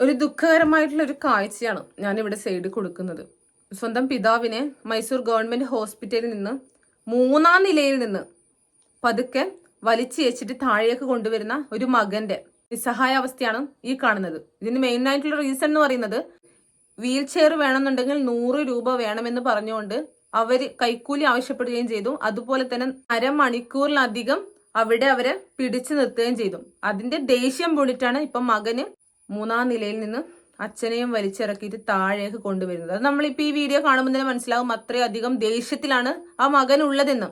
ഒരു ദുഃഖകരമായിട്ടുള്ള ഒരു കാഴ്ചയാണ് ഞാൻ ഇവിടെ സൈഡിൽ കൊടുക്കുന്നത്. സ്വന്തം പിതാവിനെ മൈസൂർ ഗവൺമെന്റ് ഹോസ്പിറ്റലിൽ നിന്ന് മൂന്നാം നിലയിൽ നിന്ന് പതുക്കെ വലിച്ചേച്ചിട്ട് താഴേക്ക് കൊണ്ടുവരുന്ന ഒരു മകന്റെ നിസ്സഹായ അവസ്ഥയാണ് ഈ കാണുന്നത്. ഇതിന് മെയിൻ ആയിട്ടുള്ള റീസൺ എന്ന് പറയുന്നത് വീൽ ചെയർ വേണമെന്നുണ്ടെങ്കിൽ നൂറ് രൂപ വേണമെന്ന് പറഞ്ഞുകൊണ്ട് അവർ കൈക്കൂലി ആവശ്യപ്പെടുകയും ചെയ്തു. അതുപോലെ തന്നെ അരമണിക്കൂറിലധികം അവിടെ അവരെ പിടിച്ചു നിർത്തുകയും ചെയ്തു. അതിന്റെ ദേഷ്യം പൊളിട്ടാണ് ഇപ്പൊ മകന് മൂന്നാം നിലയിൽ നിന്ന് അച്ഛനെയും വലിച്ചിറക്കിയിട്ട് താഴേക്ക് കൊണ്ടുവരുന്നത്. അത് നമ്മളിപ്പോ ഈ വീഡിയോ കാണുമ്പോൾ തന്നെ മനസ്സിലാവും അത്രയധികം ദേഷ്യത്തിലാണ് ആ മകൻ ഉള്ളതെന്ന്.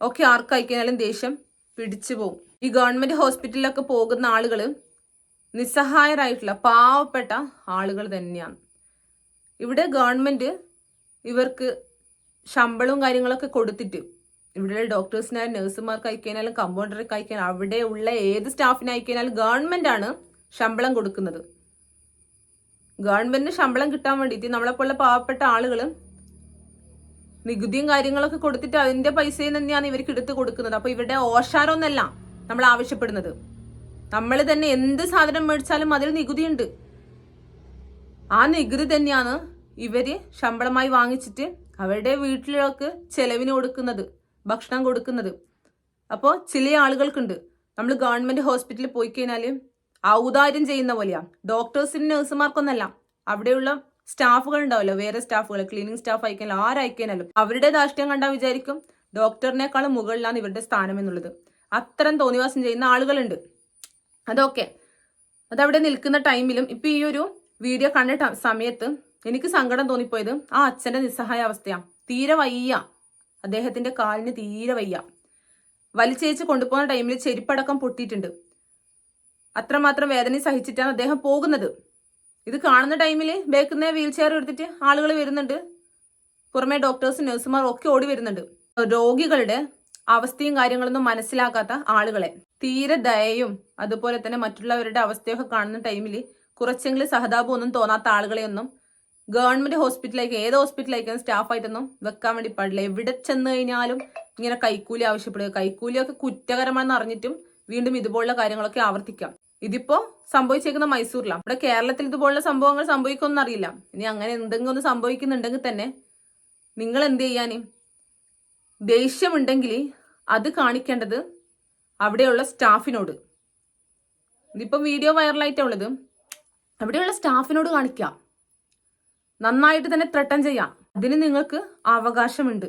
ഒക്കെ ആർക്കയക്കാലും ദേഷ്യം പിടിച്ചു പോകും. ഈ ഗവൺമെന്റ് ഹോസ്പിറ്റലിലൊക്കെ പോകുന്ന ആളുകൾ നിസ്സഹായരായിട്ടുള്ള പാവപ്പെട്ട ആളുകൾ തന്നെയാണ്. ഇവിടെ ഗവൺമെന്റ് ഇവർക്ക് ശമ്പളവും കാര്യങ്ങളൊക്കെ കൊടുത്തിട്ട് ഇവിടെ ഡോക്ടേഴ്സിനായാലും നഴ്സുമാർക്ക് അയക്കാനാലും കമ്പൗണ്ടർക്ക് അയക്കാനും അവിടെ ഉള്ള ഏത് സ്റ്റാഫിനെ അയക്കാനാലും ഗവൺമെന്റ് ആണ് ശമ്പളം കൊടുക്കുന്നത്. ഗവൺമെന്റിന് ശമ്പളം കിട്ടാൻ വേണ്ടിയിട്ട് നമ്മളെപ്പോലുള്ള പാവപ്പെട്ട ആളുകൾ നികുതിയും കാര്യങ്ങളൊക്കെ കൊടുത്തിട്ട് അതിന്റെ പൈസയിൽ തന്നെയാണ് ഇവർക്ക് എടുത്ത് കൊടുക്കുന്നത്. അപ്പൊ ഇവരുടെ ഓഷാരമൊന്നല്ല നമ്മൾ ആവശ്യപ്പെടുന്നത്. നമ്മൾ തന്നെ എന്ത് സാധനം മേടിച്ചാലും അതിൽ നികുതി ഉണ്ട് ആ നികുതി തന്നെയാണ് ഇവർ ശമ്പളമായി വാങ്ങിച്ചിട്ട് അവരുടെ വീട്ടിലൊക്കെ ചെലവിന് കൊടുക്കുന്നത്. ഭക്ഷണം കൊടുക്കുന്നത്. അപ്പോൾ ചില ആളുകൾക്കുണ്ട്. നമ്മൾ ഗവൺമെന്റ് ഹോസ്പിറ്റലിൽ പോയി കഴിഞ്ഞാൽ ഔദാര്യം ചെയ്യുന്ന പോലെയാണ് ഡോക്ടേഴ്സിനും നഴ്സുമാർക്കൊന്നല്ല. അവിടെയുള്ള സ്റ്റാഫുകൾ ഉണ്ടാവല്ലോ. വേറെ സ്റ്റാഫുകൾ ക്ലീനിങ് സ്റ്റാഫ് അയക്കാനല്ലോ ആരയക്കാനല്ലോ അവരുടെ ധാർഷ്ട്യം കണ്ടാൽ വിചാരിക്കും ഡോക്ടറിനേക്കാളും മുകളിലാണ് ഇവരുടെ സ്ഥാനം എന്നുള്ളത്. അത്തരം തോന്നിവാസം ചെയ്യുന്ന ആളുകളുണ്ട്. അതൊക്കെ. അതവിടെ നിൽക്കുന്ന ടൈമിലും ഇപ്പൊ ഈ ഒരു വീഡിയോ കണ്ട സമയത്ത് എനിക്ക് സങ്കടം തോന്നിപ്പോയത് ആ അച്ഛന്റെ നിസ്സഹായ അവസ്ഥയാണ് തീരെ വയ്യ. അദ്ദേഹത്തിന്റെ കാലിന് തീരെ വയ്യ. വലിച്ചേച്ച് കൊണ്ടുപോകുന്ന ടൈമിൽ ചെരുപ്പടക്കം പൊട്ടിയിട്ടുണ്ട്. അത്രമാത്രം വേദന സഹിച്ചിട്ടാണ് അദ്ദേഹം പോകുന്നത്. ഇത് കാണുന്ന ടൈമിൽ ബേക്കുന്ന വീൽ ചെയർ എടുത്തിട്ട് ആളുകൾ വരുന്നുണ്ട്. പുറമെ ഡോക്ടേഴ്സും നഴ്സുമാർ ഒക്കെ ഓടി വരുന്നുണ്ട്. രോഗികളുടെ അവസ്ഥയും കാര്യങ്ങളൊന്നും മനസ്സിലാക്കാത്ത ആളുകളെ. തീരെ ദയയും അതുപോലെ തന്നെ മറ്റുള്ളവരുടെ അവസ്ഥയൊക്കെ കാണുന്ന ടൈമിൽ കുറച്ചെങ്കിലും സഹതാപമൊന്നും തോന്നാത്ത ആളുകളെയൊന്നും ഗവൺമെന്റ് ഹോസ്പിറ്റലിലേക്ക് ഏത് ഹോസ്പിറ്റലിലേക്കും സ്റ്റാഫായിട്ടൊന്നും വെക്കാൻ വേണ്ടി പാടില്ല. എവിടെ ചെന്ന് കഴിഞ്ഞാലും ഇങ്ങനെ കൈക്കൂലി ആവശ്യപ്പെടുക. കൈക്കൂലിയൊക്കെ കുറ്റകരമാണെന്ന് അറിഞ്ഞിട്ടും വീണ്ടും ഇതുപോലുള്ള കാര്യങ്ങളൊക്കെ ആവർത്തിക്കാം. ഇതിപ്പോ സംഭവിച്ചേക്കുന്ന മൈസൂരിലാണ് ഇവിടെ കേരളത്തിൽ ഇതുപോലുള്ള സംഭവങ്ങൾ സംഭവിക്കുമെന്ന് അറിയില്ല. ഇനി അങ്ങനെ എന്തെങ്കിലും ഒന്ന് സംഭവിക്കുന്നുണ്ടെങ്കിൽ തന്നെ നിങ്ങൾ എന്ത് ചെയ്യാന് ദേഷ്യമുണ്ടെങ്കിൽ അത് കാണിക്കേണ്ടത് അവിടെയുള്ള സ്റ്റാഫിനോട്. ഇതിപ്പം വീഡിയോ വൈറലായിട്ടുള്ളത് അവിടെയുള്ള സ്റ്റാഫിനോട് കാണിക്കാം. നന്നായിട്ട് തന്നെ ത്രട്ടൻ ചെയ്യാം. അതിന് നിങ്ങൾക്ക് അവകാശമുണ്ട്.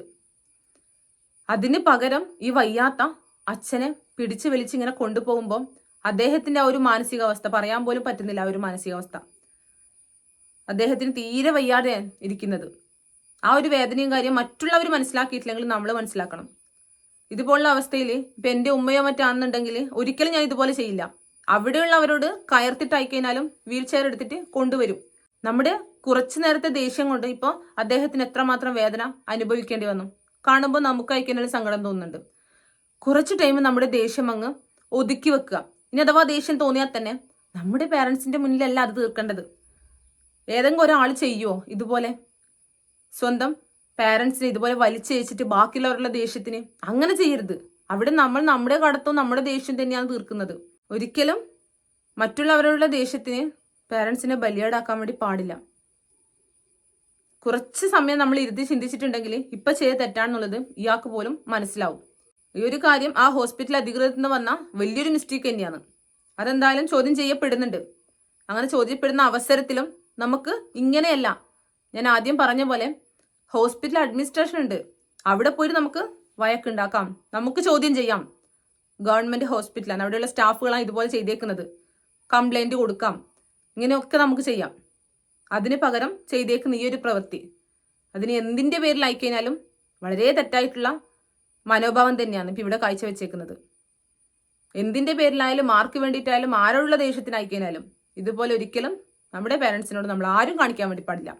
അതിന് പകരം ഈ വയ്യാത്ത അച്ഛനെ പിടിച്ചു വലിച്ച് ഇങ്ങനെ കൊണ്ടുപോകുമ്പോൾ അദ്ദേഹത്തിന്റെ ആ ഒരു മാനസികാവസ്ഥ പറയാൻ പോലും പറ്റുന്നില്ല ആ ഒരു മാനസികാവസ്ഥ. അദ്ദേഹത്തിന് തീരെ വയ്യാതെ ഇരിക്കുന്നത്. ആ ഒരു വേദനയും കാര്യം മറ്റുള്ളവർ മനസ്സിലാക്കിയിട്ടില്ലെങ്കിൽ നമ്മൾ മനസ്സിലാക്കണം. ഇതുപോലുള്ള അവസ്ഥയിൽ ഇപ്പൊ എന്റെ ഉമ്മയോ മറ്റാണെന്നുണ്ടെങ്കിൽ ഒരിക്കലും ഞാൻ ഇതുപോലെ ചെയ്യില്ല. അവിടെയുള്ളവരോട് കയർത്തിട്ട് കഴിഞ്ഞാലും വീൽ ചെയർ എടുത്തിട്ട് കൊണ്ടുവരും. നമ്മുടെ കുറച്ചു നേരത്തെ ദേഷ്യം കൊണ്ട് ഇപ്പോൾ അദ്ദേഹത്തിന് എത്രമാത്രം വേദന അനുഭവിക്കേണ്ടി വന്നു. കാണുമ്പോൾ നമുക്ക് ഒരു സങ്കടം തോന്നുന്നുണ്ട്. കുറച്ച് ടൈം നമ്മുടെ ദേഷ്യം അങ്ങ് ഒതുക്കി വെക്കുക. ഇനി അഥവാ ദേഷ്യം തോന്നിയാൽ തന്നെ നമ്മുടെ പേരൻസിന്റെ മുന്നിലല്ല അത് തീർക്കേണ്ടത്. ഏതെങ്കിലും ഒരാൾ ചെയ്യുമോ ഇതുപോലെ? സ്വന്തം പാരൻസിനെ ഇതുപോലെ വലിച്ചയച്ചിട്ട് ബാക്കിയുള്ളവരുടെ ദേഷ്യത്തിന് അങ്ങനെ ചെയ്യരുത്. അവിടെ നമ്മൾ നമ്മുടെ കടത്തും നമ്മുടെ ദേഷ്യം തന്നെയാണ് തീർക്കുന്നത്. ഒരിക്കലും മറ്റുള്ളവരുടെ ദേഷ്യത്തിന് പേരൻസിനെ ബലിയാടാക്കാൻ വേണ്ടി പാടില്ല. കുറച്ച് സമയം നമ്മൾ ഇരുത്തി ചിന്തിച്ചിട്ടുണ്ടെങ്കിൽ ഇപ്പൊ ചെയ്ത തെറ്റാണെന്നുള്ളത് ഇയാൾക്ക് പോലും മനസ്സിലാവും. ഈ ഒരു കാര്യം ആ ഹോസ്പിറ്റൽ അധികൃതത്തിൽ നിന്ന് വന്ന വലിയൊരു മിസ്റ്റേക്ക് തന്നെയാണ്. അതെന്തായാലും ചോദ്യം ചെയ്യപ്പെടുന്നുണ്ട്. അങ്ങനെ ചോദ്യപ്പെടുന്ന അവസരത്തിലും നമുക്ക് ഇങ്ങനെയല്ല. ഞാൻ ആദ്യം പറഞ്ഞ പോലെ ഹോസ്പിറ്റൽ അഡ്മിനിസ്ട്രേഷൻ ഉണ്ട്. അവിടെ പോയിട്ട് നമുക്ക് വഴക്കുണ്ടാക്കാം നമുക്ക് ചോദ്യം ചെയ്യാം. ഗവൺമെന്റ് ഹോസ്പിറ്റലാണ് അവിടെയുള്ള സ്റ്റാഫുകളാണ് ഇതുപോലെ ചെയ്തേക്കുന്നത്. കംപ്ലൈന്റ് കൊടുക്കാം. ഇങ്ങനെയൊക്കെ നമുക്ക് ചെയ്യാം. അതിന് പകരം ചെയ്തേക്കുന്ന ഈ ഒരു പ്രവൃത്തി അതിന് എന്തിന്റെ പേരിൽ ആയിക്കഴിഞ്ഞാലും വളരെ തെറ്റായിട്ടുള്ള മനോഭാവം തന്നെയാണ് ഇപ്പം ഇവിടെ കാഴ്ചവെച്ചേക്കുന്നത്. എന്തിന്റെ പേരിലായാലും ആർക്ക് വേണ്ടിയിട്ടായാലും ആരോടുള്ള ദേഷ്യത്തിനായിക്കഴിഞ്ഞാലും ഇതുപോലെ ഒരിക്കലും നമ്മുടെ പേരൻസിനോട് നമ്മൾ ആരും കാണിക്കാൻ വേണ്ടി പാടില്ല.